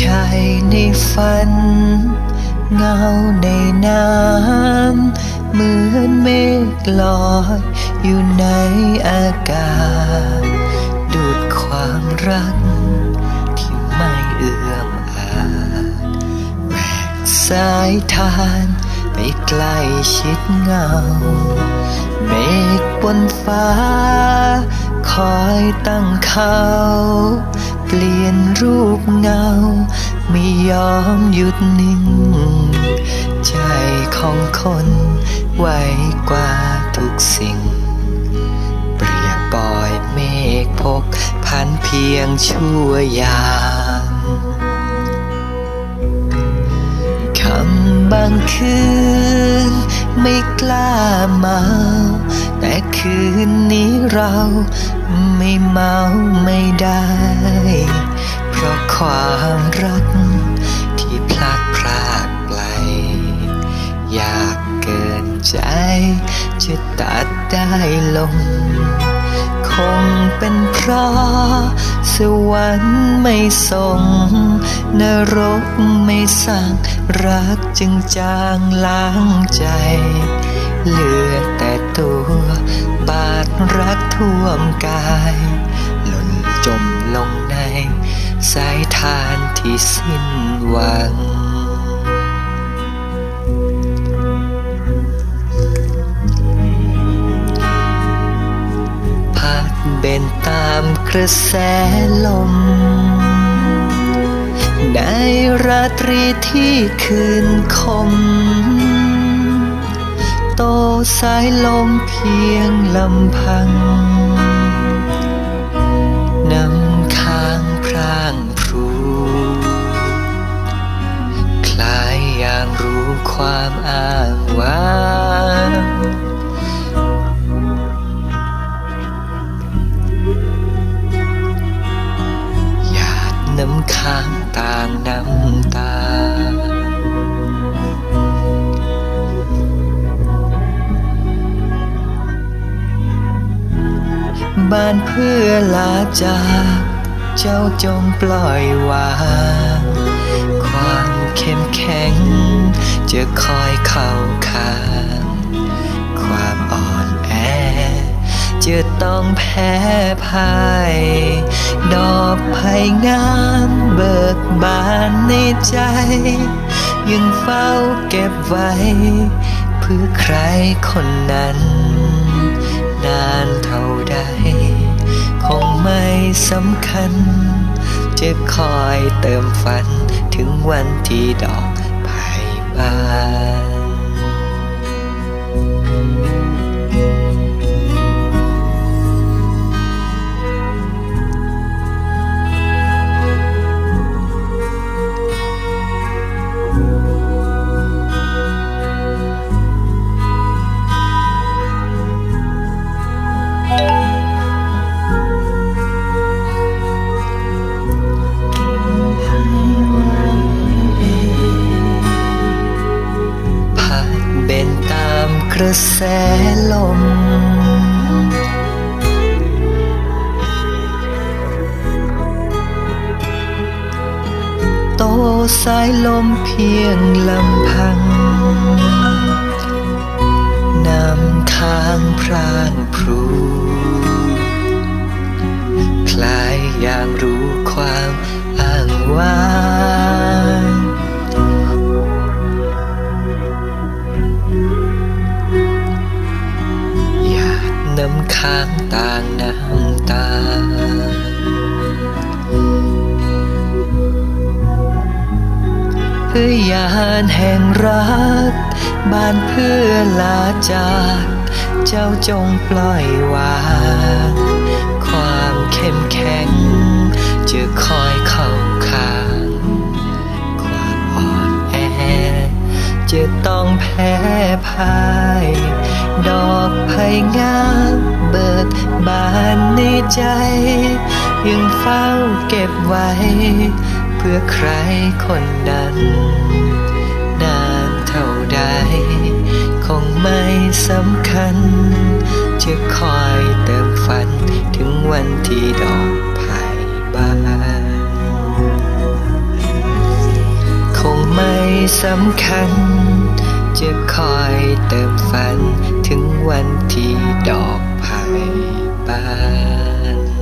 ชายในฝัน เงาในน้ำ เหมือนเมฆลอยอยู่ในอากาศ ดูดความรัก ที่ไม่เอื้อมอาจแหวกสายทาน ไปใกล้ชิดเงา เมฆบนฟ้า คอยตั้งเขาเปลี่ยนรูปเงา ไม่ยอมหยุดนิ่ง ใจของคนไวกว่าทุกสิ่ง เปรียบปล่อยเมฆพกพันเพียงชั่วยามคำ บางคืนไม่กล้าเมา แต่คืนนี้เราไม่เมาไม่ได้ เพราะความรักที่พลัดพรากไกลอยากเกินใจจะตัดได้ลง คงเป็นเพราะสวรรค์ไม่ส่ง นรกไม่สั่งรักจึงจางล้างใจ เหลือแต่ตัวบาดรักท่วมกาย หล่นจมลงใน สายทานที่สิ้นหวัง เบนตามกระแสลม ในราตรีที่คืนคม โตสายลมเพียงลำพังนำค้างพร่างพรูคล้ายอย่างรู้ความอ้าง บ้านเพื่อลาจาก เจ้าจงปล่อยวาง ความเข้มแข็ง จะคอยเข้าข้าง ความอ่อนแอ จะต้องแพ้พ่าย ดอกไผ่งามเบิกบานในใจ ยังเฝ้าเก็บไว้ เพื่อใครคนนั้น นานเท่าใด คงไม่สำคัญ จะคอยเติมฝันถึงวันที่ดอกไผ่บาน กระแสลม โตสายลมเพียงลำพัง นำค้างพรางพรูคลายอย่างรู้ความอ้างว้าง น้ำค้างต่างน้ำตา เพื่อยานแห่งรัก บ้านเพื่อลาจาก เจ้าจงปล่อยวางความเข้มแข็ง จะคอยเข้าข้าง ความอ่อนแอ จะต้องแพ้พ่าย ดอกไผ่งามเบิกบานในใจ ยังเฝ้าเก็บไว้ เพื่อใครคนนั้น นานเท่าใด คงไม่สำคัญ จะคอยเติมฝันถึงวันที่ดอกไผ่บานคงไม่สำคัญ จะคอยเติมฝันถึงวันที่ดอกไผ่บาน